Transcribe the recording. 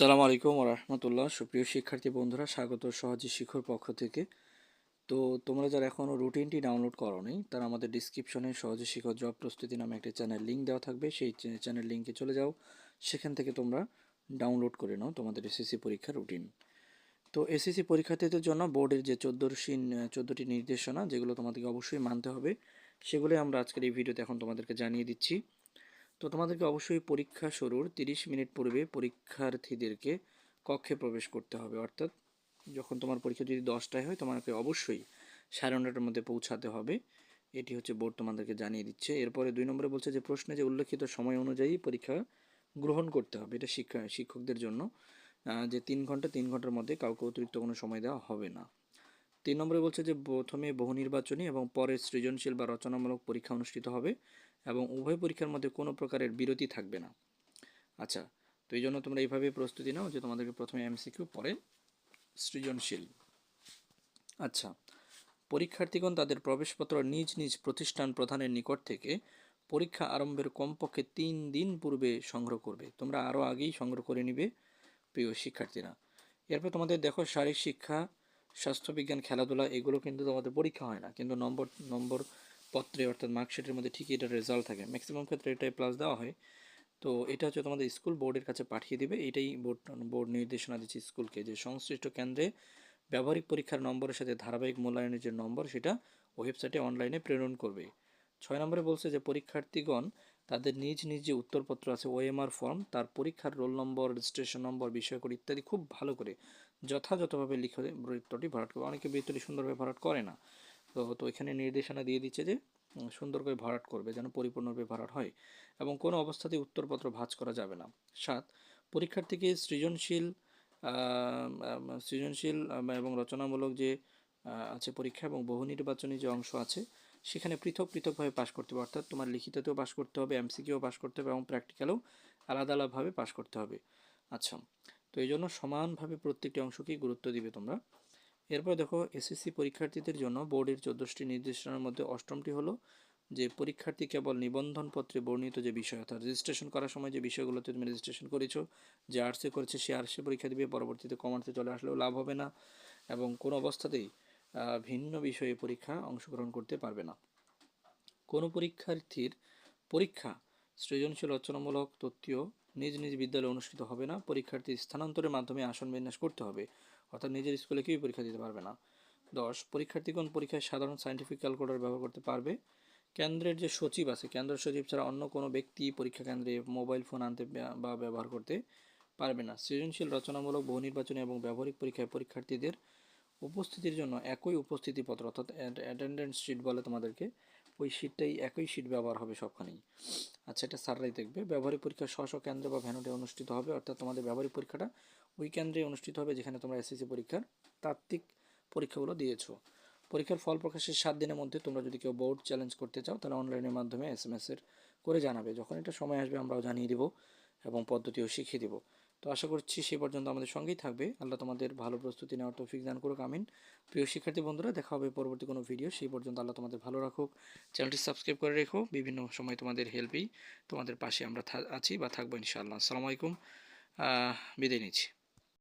আসসালামু আলাইকুম রহমতুল্লাহ। সুপ্রিয় শিক্ষার্থী বন্ধুরা, স্বাগত সহজে শিক্ষর পক্ষ থেকে। তো তোমরা যারা এখনও রুটিনটি ডাউনলোড করোনি, তারা আমাদের ডিসক্রিপশনে সহজে শিক্ষক জব প্রস্তুতি নামে একটা চ্যানেল লিঙ্ক দেওয়া থাকবে। সেই চ্যানেল লিঙ্কে চলে যাও। সেখান থেকে তোমরা ডাউনলোড করে নাও তোমাদের এসএসসি পরীক্ষার রুটিন তো এসএসসি পরীক্ষার্থীদের জন্য বোর্ডের যে চোদ্দোশি চোদ্দোটি নির্দেশনা, যেগুলো তোমাদেরকে অবশ্যই মানতে হবে, সেগুলোই আমরা আজকের এই ভিডিওতে এখন তোমাদেরকে জানিয়ে দিচ্ছি। তো তোমাদেরকে অবশ্যই পরীক্ষা শুরুর তিরিশ মিনিট পূর্বে পরীক্ষার্থীদেরকে কক্ষে প্রবেশ করতে হবে। অর্থাৎ যখন তোমার পরীক্ষা যদি দশটায় হয়, তোমাকে অবশ্যই সাড়ে নটার মধ্যে পৌঁছাতে হবে। এটি হচ্ছে বোর্ড তোমাদেরকে জানিয়ে দিচ্ছে। এরপরে দুই নম্বরে বলছে যে, প্রশ্নে যে উল্লেখিত সময় অনুযায়ী পরীক্ষা গ্রহণ করতে হবে। এটা শিক্ষা, শিক্ষকদের জন্য যে তিন ঘণ্টা, তিন ঘণ্টার মধ্যে কাউকে অতিরিক্ত কোনো সময় দেওয়া হবে না। তিন নম্বরে বলছে যে প্রথমে বহু নির্বাচনী এবং পরে সৃজনশীল বা রচনামূলক পরীক্ষা অনুষ্ঠিত হবে এবং উভয় পরীক্ষার মধ্যে কোনো প্রকারের বিরতি থাকবে না। আচ্ছা তো এই জন্য তোমরা এইভাবে প্রস্তুতি নাও যে তোমাদেরকে প্রথমে এমসিকিউ পরে সৃজনশীল। আচ্ছা পরীক্ষার্থীগণ তাদের প্রবেশপত্র নিজ নিজ প্রতিষ্ঠান প্রধানের নিকট থেকে পরীক্ষা আরম্ভের কমপক্ষে তিন দিন পূর্বে সংগ্রহ করবে। তোমরা আরও আগেই সংগ্রহ করে নিবে, প্রিয় শিক্ষার্থীরা। এরপর তোমাদের দেখো শারীরিক শিক্ষা স্বাস্থ্যবিজ্ঞান খেলাধুলা, এগুলো কিন্তু তোমাদের পরীক্ষা হয় না। কিন্তু নম্বর নম্বর পত্রে অর্থাৎ মার্কশিটের মধ্যে ঠিকই এটা রেজাল্ট থাকে। ম্যাক্সিমাম ক্ষেত্রে এটাই প্লাস দেওয়া হয়। তো এটা হচ্ছে তোমাদের স্কুল বোর্ডের কাছে পাঠিয়ে দিবে। এটাই বোর্ড বোর্ড নির্দেশনা দিচ্ছে স্কুলকে যে সংশ্লিষ্ট কেন্দ্রে ব্যবহারিক পরীক্ষার নম্বরের সাথে ধারাবাহিক মূল্যায়নের যে নম্বর, সেটা ওয়েবসাইটে অনলাইনে প্রেরণ করবে। ছয় নম্বরে বলছে যে, পরীক্ষার্থীগণ তাদের নিজ নিজ যে উত্তরপত্র আছে ওএমআর ফর্ম তার পরীক্ষার রোল নম্বর রেজিস্ট্রেশন নম্বর বিষয়কর ইত্যাদি খুব ভালো করে যথাযথভাবে লিখে বৃত্তটি ভরাট করবে। অনেকে বৃত্তটি সুন্দরভাবে ভরাট করে না। তো তো এখানে নির্দেশনা দিয়ে দিচ্ছে যে সুন্দর করে ভরাট করবে যেন পরিপূর্ণরূপে ভরাট হয় এবং কোনো অবস্থাতেই উত্তরপত্র ভাঁজ করা যাবে না। সাত, পরীক্ষার্থীকে সৃজনশীল সৃজনশীল এবং রচনামূলক যে আছে পরীক্ষা এবং বহু নির্বাচনী যে অংশ আছে সেখানে পৃথক, পৃথকভাবে পাশ করতে হবে। অর্থাৎ তোমার লিখিততেও পাশ করতে হবে এমসিকিউ পাশ করতে হবে এবং প্র্যাকটিক্যালেও আলাদা আলাদাভাবে পাশ করতে হবে। আচ্ছা তো এই জন্য সমানভাবে প্রত্যেকটি অংশকেই গুরুত্ব দিবে তোমরা। এরপর দেখো এসএসসি পরীক্ষার্থীদের জন্য বোর্ডের চোদ্দোটি নির্দেশনার মধ্যে অষ্টমটি হলো যে, পরীক্ষার্থী কেবল নিবন্ধনপত্রে বর্ণিত যে বিষয়, অর্থাৎ রেজিস্ট্রেশন করার সময় যে বিষয়গুলোতে তুমি রেজিস্ট্রেশন করেছ, যে আর্টসে করেছে, সে আর্টসে পরীক্ষা দিবে, পরবর্তীতে কমার্সে চলে আসলেও লাভ হবে না এবং কোনো অবস্থাতেই ভিন্ন বিষয়ে পরীক্ষা অংশগ্রহণ করতে পারবে না। কোনো পরীক্ষার্থীর পরীক্ষা সৃজনশীল, রচনামূলক তথ্য নিজ নিজ বিদ্যালয়ে অনুষ্ঠিত হবে না। পরীক্ষার্থী স্থানান্তরের মাধ্যমে আসন বিন্যাস করতে হবে। অর্থাৎ নিজের স্কুলে কেউই পরীক্ষা দিতে পারবে না। দশ পরীক্ষার্থীগণ পরীক্ষায় সাধারণ সাইন্টিফিক ক্যালকুলেটর ব্যবহার করতে পারবে? কেন্দ্রের যে সচিব আছে কেন্দ্র সচিব ছাড়া অন্য কোনো ব্যক্তি পরীক্ষা কেন্দ্রে মোবাইল ফোন আনতে বা ব্যবহার করতে পারবে না। সৃজনশীল, রচনামূলক, বহু নির্বাচনী এবং ব্যবহারিক পরীক্ষায় পরীক্ষার্থীদের উপস্থিতির জন্য একই উপস্থিতিপত্র অর্থাৎ অ্যাটেন্ডেন্স শিট বলে তোমাদেরকে, ওই শিটটাই একই শিট ব্যবহার হবে সবখানেই। আচ্ছা এটা স্যাররাই দেখবে। ব্যবহারিক পরীক্ষা স্ব স্ব কেন্দ্রে বা ভ্যানুটে অনুষ্ঠিত হবে, অর্থাৎ তোমাদের ব্যবহারিক পরীক্ষাটা ওই কেন্দ্রে অনুষ্ঠিত হবে যেখানে তোমরা এসএসসি পরীক্ষার তাত্ত্বিক পরীক্ষাগুলো দিয়েছ। পরীক্ষার ফল প্রকাশের সাত দিনের মধ্যে তোমরা যদি কেউ বোর্ড চ্যালেঞ্জ করতে চাও, তাহলে অনলাইনের মাধ্যমে এস এম এর করে জানাবে। যখন এটা সময় আসবে, আমরাও জানিয়ে দেবো এবং পদ্ধতিও শিখিয়ে দেবো। তো আশা করছি সে পর্যন্ত আমাদের সঙ্গেই থাকবে। আল্লাহ তোমাদের ভালো প্রস্তুতি নেওয়ার তৌফিক দান করুক, আমিন। প্রিয় শিক্ষার্থী বন্ধুরা, দেখা হবে পরবর্তী কোনো ভিডিও সেই পর্যন্ত আল্লাহ তোমাদের ভালো রাখুক। চ্যানেলটি সাবস্ক্রাইব করে রেখো, বিভিন্ন সময় তোমাদের হেল্পেই তোমাদের পাশে আমরা আছি বা থাকব ইনশাআল্লাহ। আসসালামু আলাইকুম বিদায় নিচ্ছি।